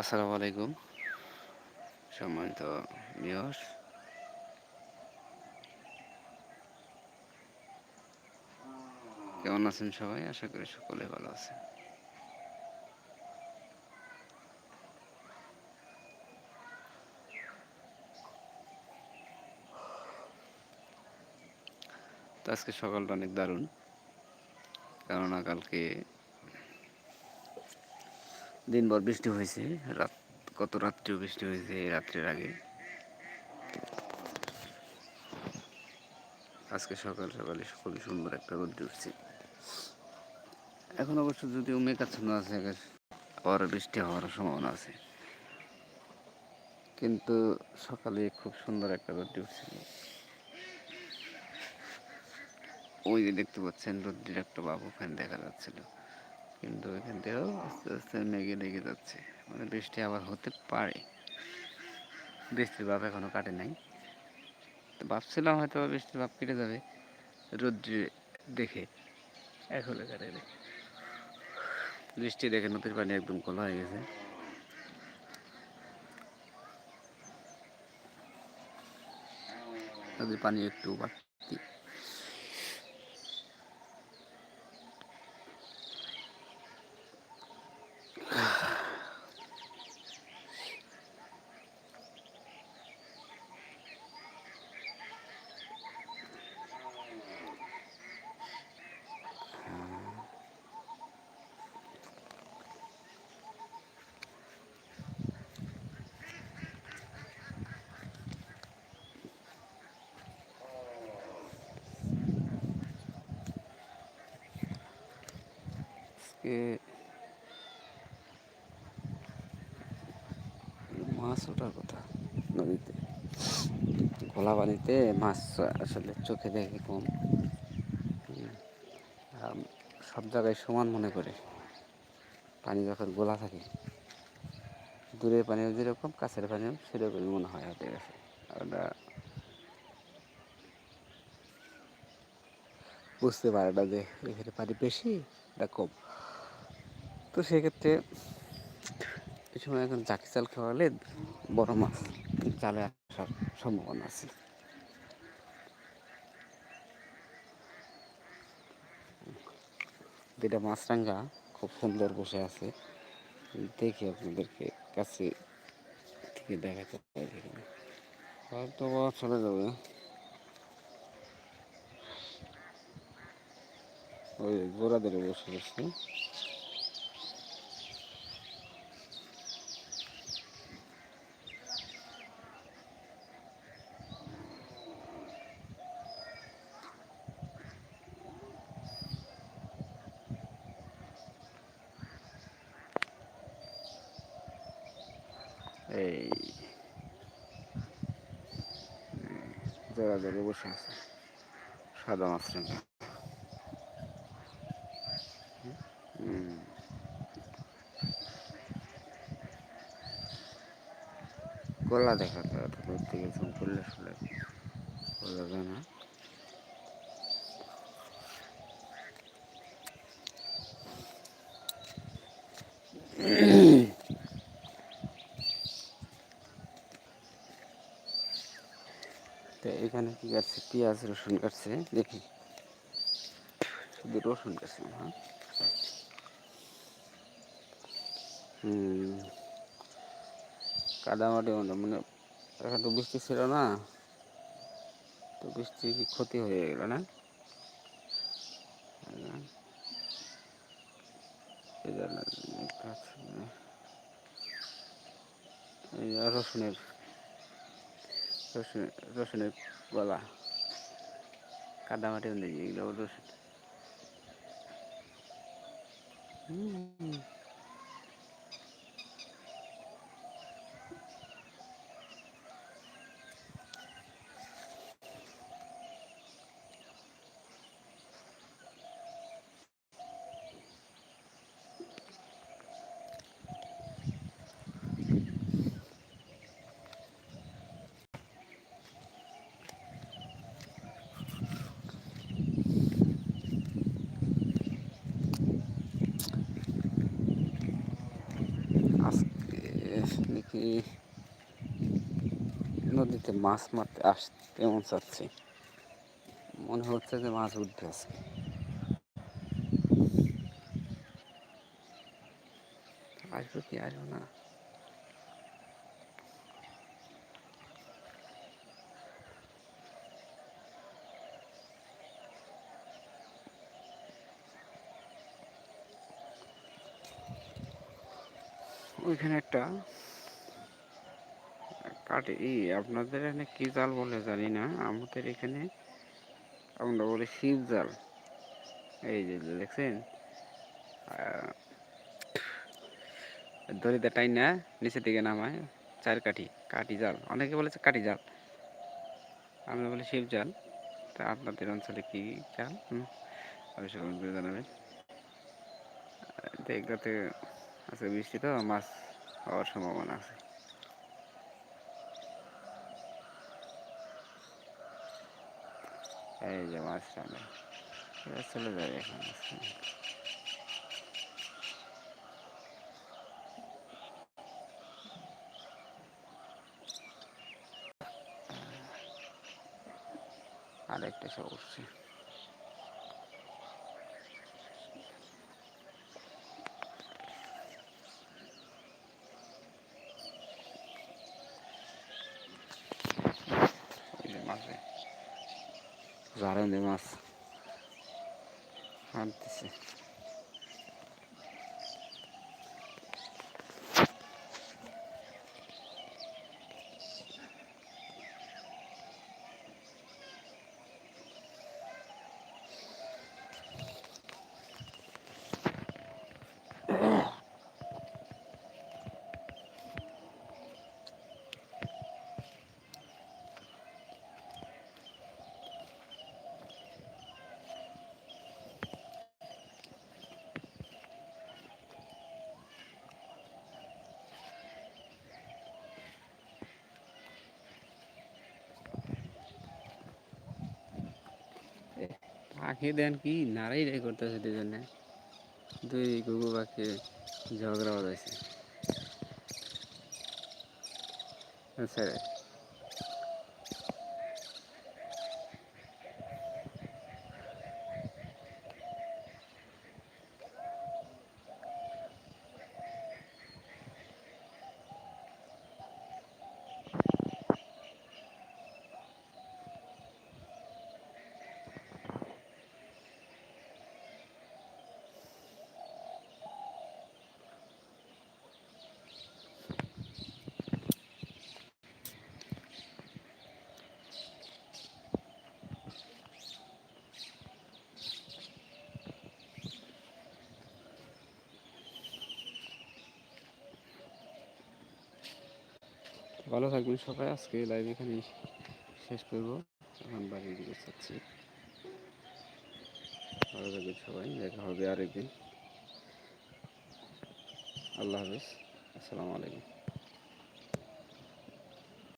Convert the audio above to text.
আসসালামু আলাইকুম। সম্মানিত ভিউয়ার্স কেমন আছেন সবাই? আশা করি সকলে ভালো আছে তো আজকে সকালটা অনেক দারুণ। কেননা কালকে দিনভর বৃষ্টি হয়েছে, রাত, গত রাত্রেও বৃষ্টি হয়েছে, এই রাত্রের আগে। আজকে সকাল সকালে খুবই সুন্দর একটা রোদ উঠছে। এখন অবশ্য যদিও মেঘাচ্ছন্ন আছে, আবার বৃষ্টি হওয়ার সম্ভাবনা আছে। কিন্তু সকালে খুব সুন্দর একটা রোদ উঠছিল ওই যে দেখতে পাচ্ছেন রোদ্রের একটা বাবু ওখানে দেখা যাচ্ছিল। কিন্তু এখান থেকেও আস্তে আস্তে মেঘে লেগে যাচ্ছে। মানে বৃষ্টি আবার হতে পারে। বৃষ্টির ভাব এখনও কাটে নাই। তো ভাবছিলাম হয়তো বৃষ্টির ভাব কেটে যাবে রোদ্রে দেখে। এখনও কাটে বৃষ্টি দেখে নদীর পানি একদম খোলা হয়ে গেছে। নদীর পানি একটু বাড়তি আজকে মাছ ওঠার কথা। নদীতে। খোলা পানিতে মাছ আসলে চোখে দেখে কম। সব জায়গায় সমান মনে করে। পানি যখন গোলা থাকে, দূরের পানিও যেরকম, কাছের পানিও সেরকমই মনে হয় হাতে গেছে ওটা বুঝতে পারে না যে এখানে পানি বেশি না কম। তো সেক্ষেত্রে এই সময় এখন চাকি চাল খাওয়ালে বড় মাছ চালে আসার সম্ভাবনা আছে। দুটা মাছরাঙ্গা খুব সুন্দর বসে আছে। দেখি আপনাদেরকে কাছে থেকে দেখাতে পারি হয়তো চলে যাবে। ওই গোড়া ধরে বসে গেছে এই জোড়া জোরে বসে আছে, সাদা মাছরাঙা গলা দেখা যায় দূর থেকে জুম করলে শুলে বোঝা যায় না। তো এখানে কি কাটছে পেঁয়াজ, রসুন কাটছে, দেখি। শুধু রসুন কাটছে হ্যাঁ? কাদামাটি মনে মানে এখন তো বৃষ্টি ছিল না, তো বৃষ্টি কি ক্ষতি হয়ে গেল না? রসুনের রসুন রসুনের গলা। কাদামাটি এগুলো রসুন হুম। দেখি নদীতে মাছ মারতে আসতে মন চাচ্ছে? মনে হচ্ছে যে মাছ উঠবে আজকে। আসবে কি? আসবে না। ওইখানে একটা কাটে ই আপনাদের এখানে কি জাল বলে জানি না, আমাদের এখানে আমরা বলি শিব জাল। এই যে দেখছেন? দড়িতে টাই না, নিচের দিকে নামায়, চার কাঠি কাঠি জাল। অনেকে বলেছে কাঠি জাল। আমরা বলি শিব জাল। তা আপনাদের অঞ্চলে কি জাল? অবশ্যই কমেন্ট করে জানাবেন। দেখতে আজকে বৃষ্টি তো, মাছ হওয়ার সম্ভাবনা আছে। এই যে মাঝখানে এবার চলে যাবে এখন মাঝখানে। আর একটা সব উঠছে 並んでます。半ですね。পাখি দেন কি? নাড়াই রে করতেছে দুজনে দুই গুগু পাখি ঝগড়া বাজাইছে। আচ্ছা ভালো থাকবেন সবাই, আজকে লাইভ এখানে শেষ করব। এখন বাড়ির দিকে যাচ্ছি। ভালো থাকবেন সবাই, দেখা হবে আরেকদিন। আল্লাহ হাফিজ, আসসালামু আলাইকুম।